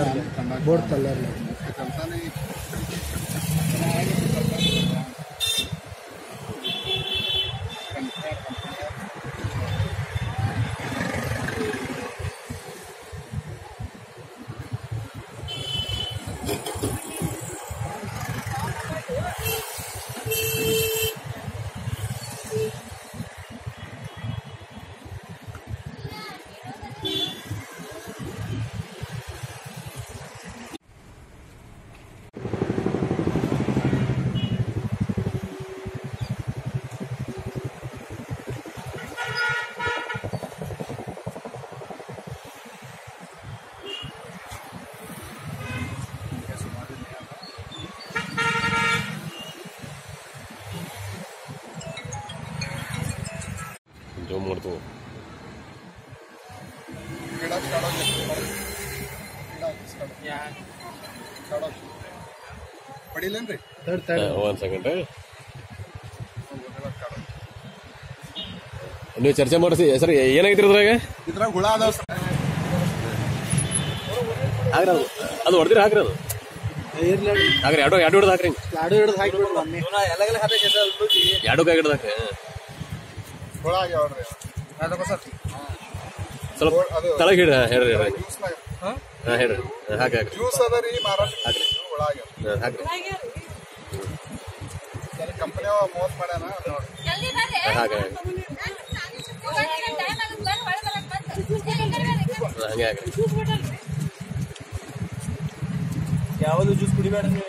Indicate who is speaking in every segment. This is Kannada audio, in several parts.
Speaker 1: larga.
Speaker 2: Thank you.
Speaker 1: ಮಾಡ್ತು ಒಂದ್ ಸೆಕೆಂಡ್ ನೀವು ಚರ್ಚೆ ಮಾಡಿಸಿ ಸರ್ ಏನಾಗಿತ್ತು ಇದ್ರಾಗ?
Speaker 2: ಇದ್ರಾಗ ಹುಳ ಅದಾವ ಸರ್.
Speaker 1: ಹಾಕ್ರಿ ಅದು. ಅದು ಹೊಡೆದಿರಿ ಹಾಕ್ರಿ ಅದು. ಹಾಕ್ರಿ ಎರಡು ಎರಡು ಹಿಡ್ದು ಹಾಕ್ರಿ.
Speaker 3: ಎರಡು ಹಿಡಿದು ಹಾಕಿ
Speaker 1: ಎರಡು ಕೈ ಹಿಡ್ದು ಹಾಕ್ರಿ
Speaker 2: ಹುಳ ಆಗ್ಯಾವ್ರಿ
Speaker 1: ಸ್ವಲ್ಪ
Speaker 2: ಅದು
Speaker 1: ತಳಗ್ ಹಿಡ್ರಿ ಹಾ, ಹೇಳ್ರಿ ಹೇಳ್ರಿ
Speaker 2: ಜ್ಯೂಸ್ನಾಗ
Speaker 1: ಹಾ ಹೇಳ್ರಿ ಹಾ, ಹಾಕಿ ಹಾಕ್ರಿ
Speaker 2: ಜ್ಯೂಸ್ ಅದ ರೀ ಮಾರಾಟ ಹುಳ ಆಗ್ಯಾವ
Speaker 1: ಹಾ, ಹಾಕ್ರಿ
Speaker 2: ಕಂಪನಿ ಮೋಸ ಮಾಡ್ಯಾನ ಅದ್ ನೋಡ್ರಿ.
Speaker 4: ಜಲ್ದಿ ಬರ್ರಿ.
Speaker 1: ಹಾ, ಹಾಕಿ ಹಾಕ್ರಿ
Speaker 4: ಟೈಮ್ ಆಗುತ್ತೆ ಬರ್ರಿ ಒಳಗೆ ಬರಕ್ ಬಂತು. ಏ, ಈ ಕಡೆ ಬರ್ರಿ, ಈ ಕಡೆ ಬರ್ರಿ.
Speaker 1: ಹಾ, ಹಂಗೆ ಹಾಕ್ರಿ
Speaker 3: ಯಾವುದು ಜ್ಯೂಸ್ ಕುಡಿಬೇಡ ನೀವು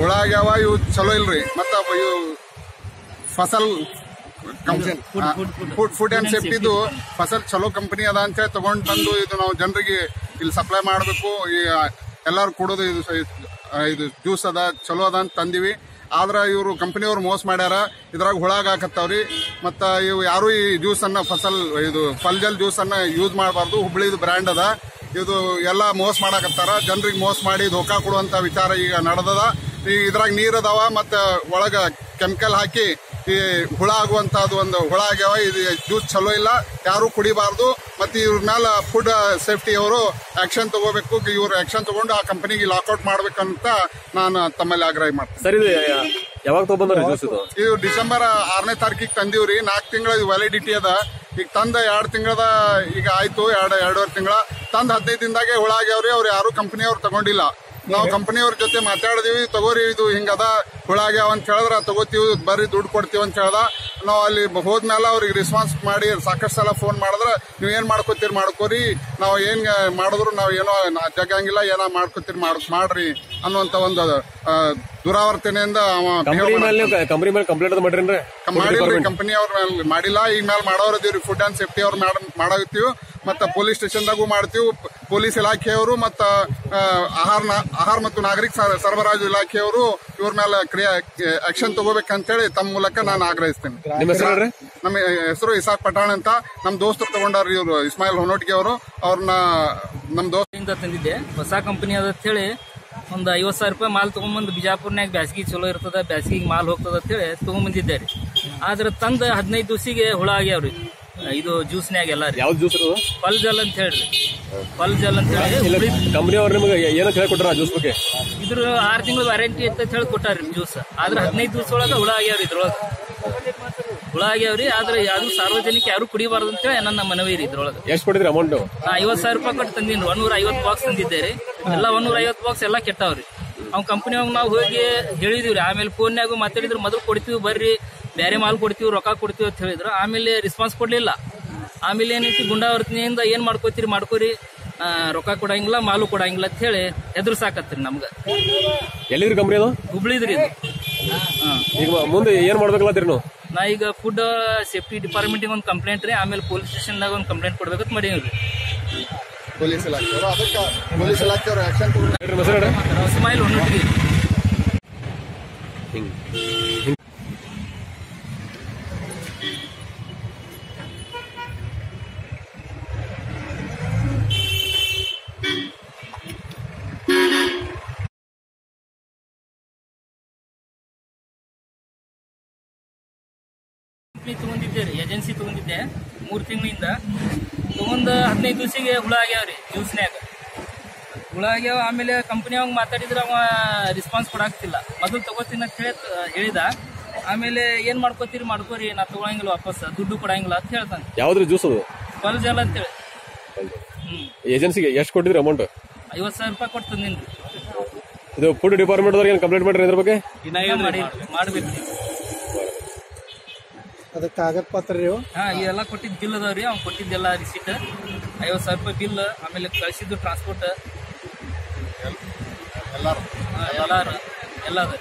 Speaker 2: ಹುಳ ಆಗ್ಯಾವ ಇವು ಚಲೋ ಇಲ್ರಿ. ಮತ್ತ ಇವು ಫಸಲ್ ಫುಡ್ ಫುಡ್ ಅಂಡ್ ಸೇಫ್ಟಿದು ಫಸಲ್ ಚಲೋ ಕಂಪನಿ ಅದ ಅಂತೇಳಿ ತಗೊಂಡ್ ಬಂದು ಇದು ನಾವು ಜನರಿಗೆ ಇಲ್ಲಿ ಸಪ್ಲೈ ಮಾಡಬೇಕು. ಎಲ್ಲಾರು ಕೊಡೋದು ಇದು ಇದು ಜ್ಯೂಸ್ ಅದ ಚಲೋ ಅದ ಅಂತ ತಂದಿವಿ. ಆದ್ರ ಇವರು ಕಂಪನಿಯವ್ರು ಮೋಸ ಮಾಡ್ಯಾರ. ಇದ್ರಾಗ ಹುಳಾಗ ಹಾಕತ್ತವ್ರಿ ಮತ್ತ ಇವು ಯಾರು ಈ ಜ್ಯೂಸ್ ಅನ್ನ ಫಸಲ್ ಇದು ಫಲ್ಜಲ್ ಜ್ಯೂಸ್ ಅನ್ನ ಯೂಸ್ ಮಾಡಬಾರ್ದು. ಹುಬ್ಳಿದು ಬ್ರ್ಯಾಂಡ್ ಅದ. ಇದು ಎಲ್ಲ ಮೋಸ ಮಾಡಾಕತ್ತಾರ. ಜನರಿಗೆ ಮೋಸ ಮಾಡಿ ಧೋಕಾ ಕೊಡುವಂತ ವಿಚಾರ ಈಗ ನಡೆದದ. ಈ ಇದ್ರಾಗ ನೀರ್ ಅದಾವ ಮತ್ತ ಒಳಗ ಕೆಮಿಕಲ್ ಹಾಕಿ ಈ ಹುಳ ಆಗುವಂತದ್ದು ಒಂದು ಹುಳ ಆಗ್ಯಾವ ಇದು ಜ್ಯೂಸ್ ಚಲೋ ಇಲ್ಲ ಯಾರು ಕುಡಿಬಾರ್ದು ಮತ್ತೆ ಇವ್ರ ಮೇಲೆ ಫುಡ್ ಸೇಫ್ಟಿ ಅವರು ಆಕ್ಷನ್ ತಗೋಬೇಕು ಇವ್ರು ಆಕ್ಷನ್ ತಗೊಂಡು ಆ ಕಂಪನಿಗೆ ಲಾಕ್ಔಟ್ ಮಾಡ್ಬೇಕಂತ ನಾನು ತಮ್ಮಲ್ಲಿ ಆಗ್ರಹ ಮಾಡ್ತೀನಿ.
Speaker 1: ಸರಿ ಯಾವಾಗ ಇದು
Speaker 2: ಇದು ಡಿಸೆಂಬರ್ ಆರನೇ ತಾರೀಕಿಗೆ ತಂದಿವ್ರಿ ನಾಲ್ಕು ತಿಂಗಳ ವ್ಯಾಲಿಡಿಟಿ ಅದ. ಈಗ ತಂದ ಎರಡು ತಿಂಗಳದ ಈಗ ಆಯ್ತು ಎರಡು ಎರಡೂವರೆ ತಿಂಗಳ. ತಂದ ಹದಿನೈದು ದಿನದಾಗೆ ಹುಳ ಆಗ್ಯಾವ್ರಿ ಅವ್ರು ಯಾರು ಕಂಪನಿಯವ್ರು ತಗೊಂಡಿಲ್ಲ. ನಾವು ಕಂಪನಿಯವ್ರ ಜೊತೆ ಮಾತಾಡಿದೀವಿ ತಗೋರಿ ಇದು ಹಿಂಗದ ಹುಳ ಆಗ್ಯಾವ ಅಂತ ಹೇಳಿದ್ರ ತಗೋತೀವಿ ಬರ್ರಿ ದುಡ್ಡು ಕೊಡ್ತೀವಿ ಅಂತ ಹೇಳ್ದ. ನಾವು ಅಲ್ಲಿ ಹೋದ್ಮೇಲೆ ಅವ್ರಿಗೆ ರೆಸ್ಪಾನ್ಸ್ ಮಾಡಿ ಸಾಕಷ್ಟು ಸಲ ಫೋನ್ ಮಾಡಿದ್ರೆ ನೀವು ಏನ್ ಮಾಡ್ಕೋತೀರಿ ಮಾಡ್ಕೋರಿ ನಾವು ಏನ್ ಮಾಡಿದ್ರು ನಾವು ಏನೋ ಜಗಂಗಿಲ್ಲ ಏನ ಮಾಡ್ಕೋತೀರಿ ಮಾಡ್ ಮಾಡ್ರಿ ಅನ್ನುವಂತ ಒಂದು ದುರಾವರ್ತನೆಯಿಂದ
Speaker 1: ಕಂಪ್ನಿ ಮೇಲೆ ಕಂಪ್ಲೇಂಟ್
Speaker 2: ಮಾಡಿಲ್ರಿ ಕಂಪನಿ ಅವ್ರ ಮೇಲೆ ಮಾಡಿಲ್ಲ ಈಗ ಮೇಲೆ ಮಾಡೋರ್ ಇದೀವ್ರಿ ಫುಡ್ ಅಂಡ್ ಸೇಫ್ಟಿ ಅವ್ರ ಮಾಡಾಕತ್ತೀವಿ. ಮತ್ತೆ ಪೊಲೀಸ್ ಸ್ಟೇಷನ್ದಾಗೂ ಮಾಡ್ತೀವಿ ಪೊಲೀಸ್ ಇಲಾಖೆಯವರು ಮತ್ತ ಆಹಾರ ಆಹಾರ ಮತ್ತು ನಾಗರಿಕ ಸರ- ಸರಬರಾಜು ಇಲಾಖೆಯವರು ಇವ್ರ ಮೇಲೆ ಕ್ರಿಯಾ ಆಕ್ಷನ್ ತಗೋಬೇಕಂತೇಳಿ ತಮ್ಮ ಮೂಲಕ ನಾನು ಆಗ್ರಹಿಸ್ತೇನೆ.
Speaker 1: ನಿಮ್ಮ ಹೆಸರು ಹೇಳ್ರಿ?
Speaker 2: ನಮ್ಮ ಹೆಸರು ಇಸಾಕ್ ಪಠಾಣ್ ಅಂತ. ನಮ್ಮ ದೋಸ್ತರು ತಗೊಂಡಾರ್ರಿ ಇವರು ಇಸ್ಮಾಯಿಲ್ ಹೊನೋಟ್ಗೆ ಅವರು. ಅವ್ರನ್ನ ನಮ್ಮ
Speaker 5: ದೋಸ್ತಿಂದ ತಂದಿದ್ದೆ. ಹೊಸ ಕಂಪನಿ ಅದ ಹೇಳಿ ಒಂದು ಐವತ್ತು ಸಾವಿರ ರೂಪಾಯಿ ಮಾಲ್ ತೊಗೊಂಬಂದು ಬಿಜಾಪುರ್ನಾಗ ಬ್ಯಾಸ್ಗಿ ಚಲೋ ಇರ್ತದೆ ಬ್ಯಾಸ್ಗಿಗೆ ಮಾಲ್ ಹೋಗ್ತದ ಅಂತೇಳಿ ತೊಗೊಂಬಂದಿದ್ದೆ ರೀ. ಆದ್ರೆ ತಂದ ಹದಿನೈದು ದಿವಸಿಗೆ ಹುಳ ಆಗ್ಯಾವ್ರಿ. ಇದು ಜ್ಯೂಸ್ನ್ಯಾಗ ಎಲ್ಲ ರೀ
Speaker 1: ಯಾವ ಜ್ಯೂಸ್ ಇದು
Speaker 5: ಪಲ್ ಜಲ್ ಅಂತ ಹೇಳ್ರಿ. ಪಲ್ ಜಲ್ ಅಂತ ಹೇಳಿ.
Speaker 1: ಇಲ್ಲ ಕಂಪ್ನಿ ಅವ್ರು ನಿಮಗೆ ಏನಂತ ಹೇಳ್ಕೊಟ್ರ ಜ್ಯೂಸ್ ಬಗ್ಗೆ?
Speaker 5: ಇದ್ರ ಆರು ತಿಂಗಳು ವ್ಯಾರಂಟಿ ಅಂತ ಹೇಳಿ ಕೊಟ್ಟಾರ್ರಿ ಜ್ಯೂಸ್ ಆದ್ರೆ ಹದಿನೈದು ದಿವಸ ಒಳಗೆ ಹುಳ ಆಗ್ಯಾವ್ರಿ ಇದ್ರೊಳಗೆ. ಹುಳ ಆಗ್ಯಾವ್ರಿ ಆದ್ರೆ ಯಾರು ಸಾರ್ವಜನಿಕ ಯಾರು ಕುಡಿಬಾರ್ದು ಅಂತೇಳಿ ನನ್ನ ಮನವಿ ರೀ ಇದ್ರೊಳಗೆ.
Speaker 1: ಎಷ್ಟು ಕೊಟ್ಟಿದ್ರಿ ಅಮೌಂಟ್
Speaker 5: ನಾ ಐವತ್ ಸಾವಿರ ರೂಪಾಯಿ ಕೊಟ್ಟು ತಂದೀನಿ ನೂರ ಐವತ್ತು ಬಾಕ್ಸ್ ತಂದಿದ್ದೆ ರೀ. ಎಲ್ಲ ನೂರ ಐವತ್ತು ಬಾಕ್ಸ್ ಎಲ್ಲ ಕೆಟ್ಟವ್ರಿ. ಅವ್ನ ಕಂಪ್ನಿಯಾಗ ನಾವು ಹೋಗಿ ಹೇಳಿದಿವ್ರಿ. ಆಮೇಲೆ ಫೋನ್ಯಾಗು ಮಾತಾಡಿದ್ರು ಮೊದಲು ಕೊಡ್ತೀವಿ ಬರ್ರಿ. ಬೇರೆ ಮಾಲ್ ಕೊಡ್ತೀವಿ ರೊಕ್ಕ ಕೊಡ್ತೀವಿ ಅಂತ ಹೇಳಿದ್ರು. ಆಮೇಲೆ ರೆಸ್ಪಾನ್ಸ್ ಕೊಡ್ಲಿಲ್ಲ. ಆಮೇಲೆ ಏನೈತಿ ಗುಂಡಾವರ್ತನೆಯಿಂದ ಏನ್ ಮಾಡ್ಕೋತೀರಿ ಮಾಡ್ಕೋರಿ. ರೊಕ್ಕ ಕೊಡಂಗಿಲ್ಲ ಮಾಲು ಕೊಡಂಗಿಲ್ಲ ಅಂತ ಹೇಳಿ ಎದುರು ಸಾಕತ್ರಿ ನಮ್ಗ.
Speaker 1: ಎಲ್ಲಿದ್ರಿ ಕಂಪ್ನಿ ಅದು?
Speaker 5: ಹುಬ್ಳಿದ್ರಿ ಇದು.
Speaker 1: ಈಗ ಮುಂದೆ ಏನ್ ಮಾಡ್ಬೇಕಲ್ಲ ನೀವು?
Speaker 5: ನಾ ಈಗ ಫುಡ್ ಸೇಫ್ಟಿ ಡಿಪಾರ್ಟ್ಮೆಂಟಿಗೆ ಒಂದು ಕಂಪ್ಲೇಂಟ್ ರೀ ಆಮೇಲೆ ಪೊಲೀಸ್ ಸ್ಟೇಷನ್ದಾಗ ಒಂದು ಕಂಪ್ಲೇಂಟ್ ಕೊಡ್ಬೇಕಂತ ಮಾಡೀನಿ
Speaker 2: ಪೊಲೀಸ್ ಇಲಾಖೆಯವರು? ಅದಕ್ಕೆ ಪೊಲೀಸ್ ಇಲಾಖೆಯವರು
Speaker 1: ಹಿಂಗ್.
Speaker 5: ಕಂಪ್ನಿ ತಗೊಂಡಿದ್ದೆ ರೀ ಏಜೆನ್ಸಿ ತಗೊಂಡಿದ್ದೆ. ಮೂರು ತಿಂಗಳಿಂದ. ತಗೊಂಡು ಹದಿನೈದು ದಿವಸಿಗೆ ಹುಳ ಆಗ್ಯಾವ ರೀ ಜ್ಯೂಸ್ನ್ಯಾಗ ಹುಳ ಆಗ್ಯಾವ ಆಮೇಲೆ ಕಂಪ್ನಿ ಅವಾಗ ಮಾತಾಡಿದ್ರೆ ಅವ ರೆಸ್ಪಾನ್ಸ್ ಕೊಡಾಕ್ತಿಲ್ಲ. ಮೊದಲು ತಗೋತೀನಿ ಅಂತ ಹೇಳಿ ಹೇಳಿದ. ಆಮೇಲೆ ಏನು ಮಾಡ್ಕೋತೀರಿ ಮಾಡ್ಕೋರಿ ನಾ ತಗೊಳಂಗಿಲ್ಲ ವಾಪಸ್ ದುಡ್ಡು ಕೊಡಂಗಿಲ್ಲ ಅಂತ ಹೇಳ್ತಾನೆ.
Speaker 1: ಯಾವ್ದ್ರ ಜ್ಯೂಸ್ ಅದು?
Speaker 5: ಕಾಲೇಜ್ ಅಂತೇಳಿ.
Speaker 1: ಏಜೆನ್ಸಿಗೆ ಎಷ್ಟು ಕೊಟ್ಟಿದ್ರಿ ಅಮೌಂಟ್
Speaker 5: ಐವತ್ತು ಸಾವಿರ ರೂಪಾಯಿ ಕೊಟ್ಟು ತಂದಿನಿ
Speaker 1: ಇದು ಫುಡ್ ಡಿಪಾರ್ಟ್ಮೆಂಟ್ ಏನು ಕಂಪ್ಲೇಂಟ್ ಮಾಡ್ರಿ ಇದ್ರ ಬಗ್ಗೆ?
Speaker 5: ಇನ್ನ
Speaker 3: ಅದಕ್ಕೆ ಕಾಗದ ಪತ್ರ ರೀ
Speaker 5: ಹಾ ಇದೆಲ್ಲ ಕೊಟ್ಟಿದ್ದ ಬಿಲ್ ರೀ. ಅವ್ನು ಕೊಟ್ಟಿದ್ದೆಲ್ಲ ರಿಸೀಟ್ ಐವತ್ತು ಸಾವಿರ ರೂಪಾಯಿ ಬಿಲ್ ಆಮೇಲೆ ಕಳಿಸಿದ್ದು ಟ್ರಾನ್ಸ್ಪೋರ್ಟ್
Speaker 2: ಎಲ್ಲಾರು
Speaker 5: ಎಲ್ಲ ಎಲ್ಲ ಅದ